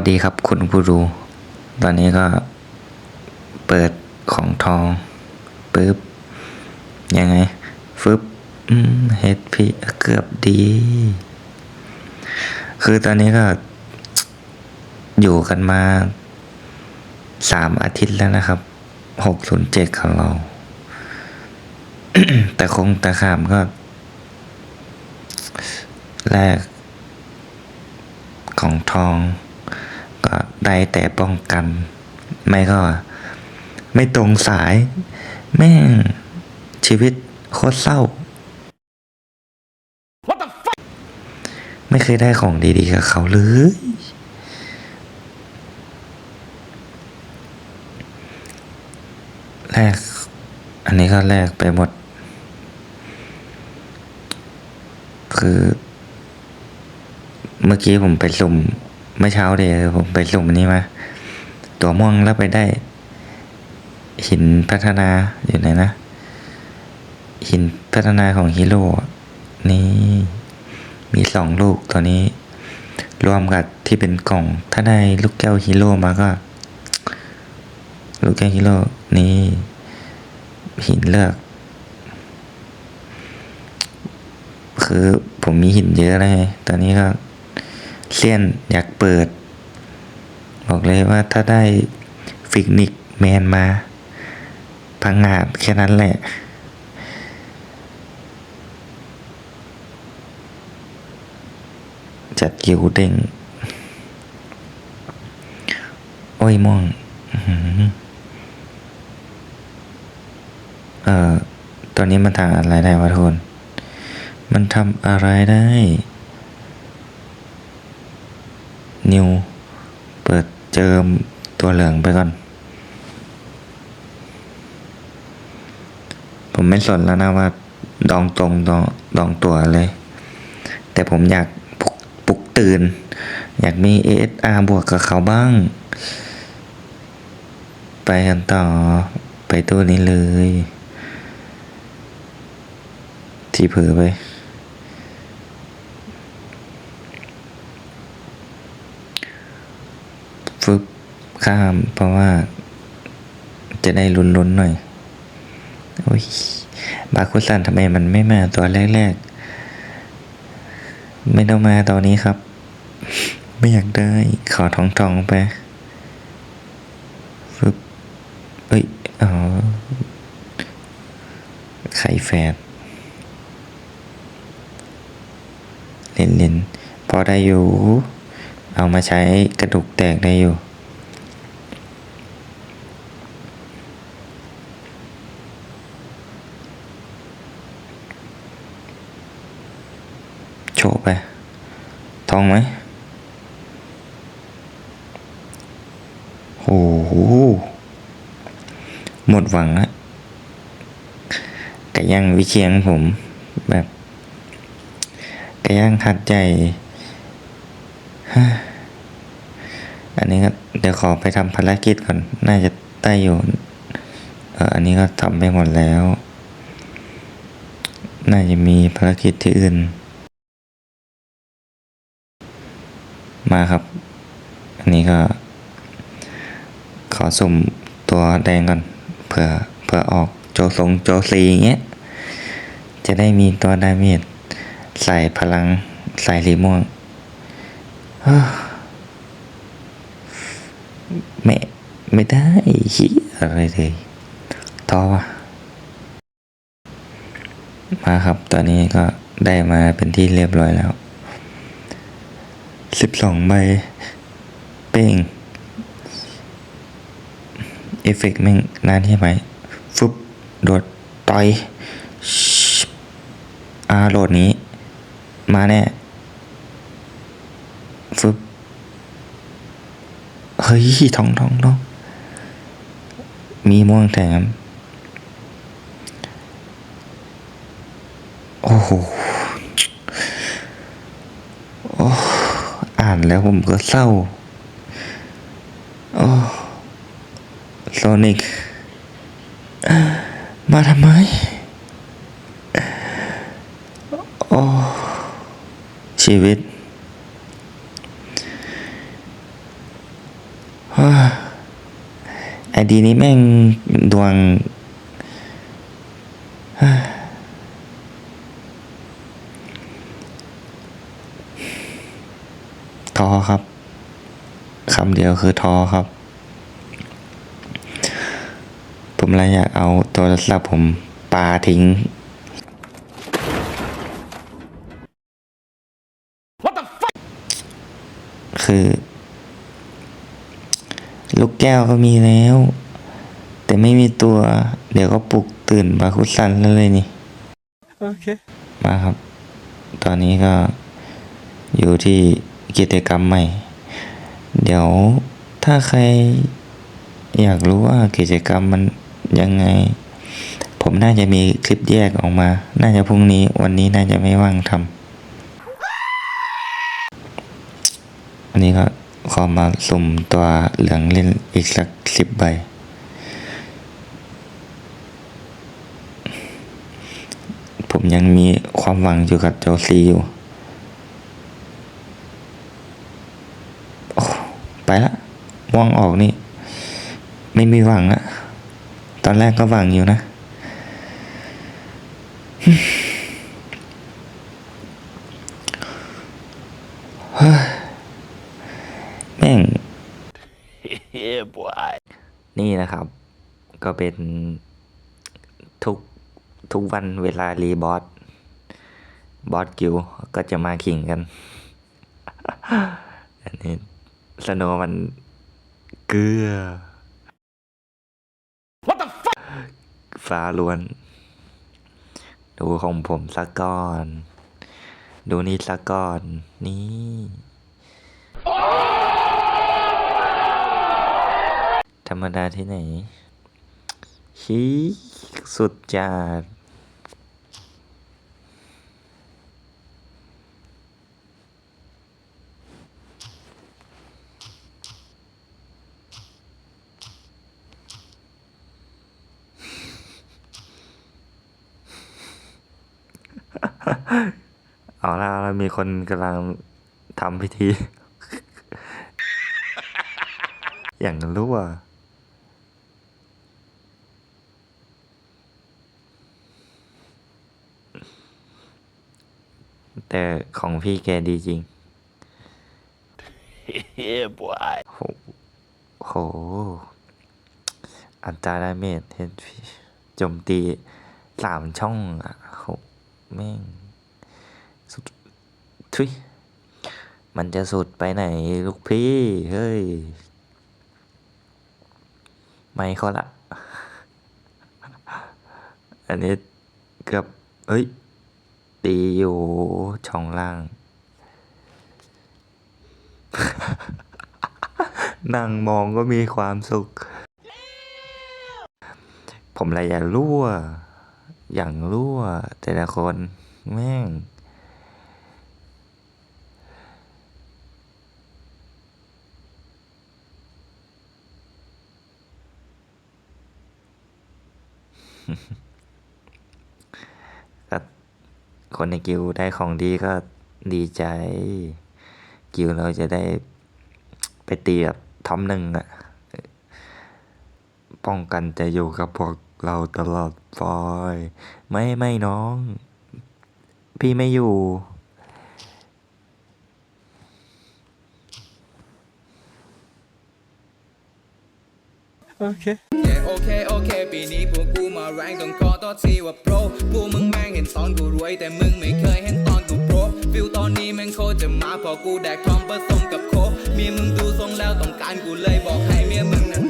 วัสดีครับคุณผู้ดู ตอนนี้ก็เปิดของทองปึ๊บ ยังไง ฟึบเฮดพีเกือบดี คือตอนนี้ก็ อยู่กันมาสามอาทิตย์แล้วนะครับหกศูนย์เจ็ดของเรา แต่คงตะขามก็ แรกของทอง ได้แต่ป้องกัน ไม่ก็ ไม่ตรงสาย แม่ง ชีวิตโคตรเศร้า ไม่เคยได้ของดีๆกับเขาเลยแรกอันนี้ก็แรกไปหมด คือ เมื่อกี้ผมไปสุ่ม เมื่อเช้าเดียผมไปสุ่มอันนี้มา ตัวม่วงแล้วไปได้ หินพัฒนาอยู่ไหนนะ หินพัฒนาของฮีโร่นี่ มีสองลูกตัวนี้ รวมกับที่เป็นกล่อง ถ้าได้ลูกแก้วฮีโร่มาก็ ลูกแก้วฮีโร่นี่ หินเลือก คือผมมีหินเยอะเลยตอนนี้ก็ เซียนอยากเปิด บอกเลยว่าถ้าได้ฟิกนิกแมนมา พังงาดแค่นั้นแหละ จัดกิวเด้งโอ้ยม่วงเอ่อตัวนี้มันทางอะไรได้วะทุกคน มันทำอะไรได้ นิว เปิดเจิมตัวเหลืองไปก่อน ผมไม่สนแล้วนะว่า ดองตรงดองดองตัวเลย แต่ผมอยากปลุกปลุกตื่น อยากมี ASR บวกกับเขาบ้าง ไปกันต่อไปตัวนี้เลย ที่เผลอไป ฟึบ ข้าม เพราะว่า จะได้ลุ้นๆหน่อย โอ้ย บาคุสันทำไมมันไม่มาตัวแรกๆ ไม่ต้องมาตอนนี้ครับ ไม่อยากได้ ขอทองทองๆไปฟึบเอ้ย อ๋อ ไข่แฝดเลนเล่นๆพอได้อยู่ เอามาใช้กระดูกแตกได้อยู่ โชว์ไป ทองไหมโอ้โหหมดหวังอะไก่ย่างวิเชียงผมแบบไก่ย่างหัดใจอันนี้ก็เดี๋ยวขอไปทำภารกิจก่อน น่าจะได้อยู่เอออันนี้ก็ทำไปหมดแล้ว น่าจะมีภารกิจที่อื่น มาครับ อันนี้ก็ ขอสุ่มตัวแดงก่อนเผื่อเผื่อออกโจสงโจซีอย่างเงี้ย จะได้มีตัวดาเมจใส่พลังใส่รีม่วงไม่ไม่ได้ขี้อะไรเลยท้อวะมาครับ ตอนนี้ก็ได้มาเป็นที่เรียบร้อยแล้ว สิบสองใบ เป้ง เอฟเฟกต์แม่งนานใช่ไหมฟึบโดดต่อยอาโหลดนี้ มาแน่ฟึบเฮ้ยทองทองทองมีม่วงแถม โอ้โห โอ้านแล้วผมก็เศร้าโอ้โซนิกมาทำไมโอ้ชีวิตไอดีนี้แม่งดวง ท้อครับ คำเดียวคือท้อครับ ผมเลยอยากเอาโทรศัพท์ผมปาทิ้ง คือ ลูกแก้วก็มีแล้ว แต่ไม่มีตัว เดี๋ยวก็ปลุกตื่นบาคุซันแล้วเลยนี่ โอเค มาครับ ตอนนี้ก็อยู่ที่กิจกรรมใหม่ เดี๋ยวถ้าใครอยากรู้ว่ากิจกรรมมันยังไง ผมน่าจะมีคลิปแยกออกมา น่าจะพรุ่งนี้วันนี้น่าจะไม่ว่างทำอันนี้ก็ขอมาสุ่มตัวเหลืองเล่นอีกสักสิบใบ ผมยังมีความหวังอยู่กับเจ้าซีอยู่โอ้ไปละ ม่วงออกนี่ ไม่มีหวังอะตอนแรกก็หวังอยู่นะเฮ้ยแม่งนี่นะครับ ก็เป็นทุกทุกวันเวลารีบอสบอสกิวก็จะมาขิงกัน อันนี้สโนมัน เกลือ what the fuck ฟ้าล้วน ดูของผมสักก่อน ดูนี่สักก่อน นี่ ธรรมดาที่ไหนฮีสุดจัด เอาละเรามีคนกำลังทำพิธี อย่างรู้อะแต่ของพี่แกดีจริง yeah boy โหโห อัตราดาเมจเฮดโจมตีสามช่องอะโห แม่ง สุดทุยมันจะสุดไปไหนลูกพี่ เฮ้ย ไม่เขาละ อันนี้กือบเอ้ย ตีอยู่ช่องล่าง นั่งมองก็มีความสุข ผมเลยอยากรั่ว อย่างรั่วแต่ละคนแม่ง ก็คนในกิวได้ของดีก็ดีใจ กิวเราจะได้ไปตีกับทอปหนึ่งอะป้องกันจะอยู่กับพวก เราตลอดไปไม่ไม่น้อง พี่ไม่อยู่ โอเค โอเค โอเค ปีนี้พวกกูมาแรงต้องขอต่อทีว่าโปรพวกมึงแม่งเห็นตอนกูรวย แต่มึงไม่เคยเห็นตอนกูโปรฟิลตอนนี้แม่งโคตรจะมาพอกูแดกทองผสมกับโคกเมียมึงดูทรงแล้วต้องการกูเลยบอกให้เมียมึงนั้น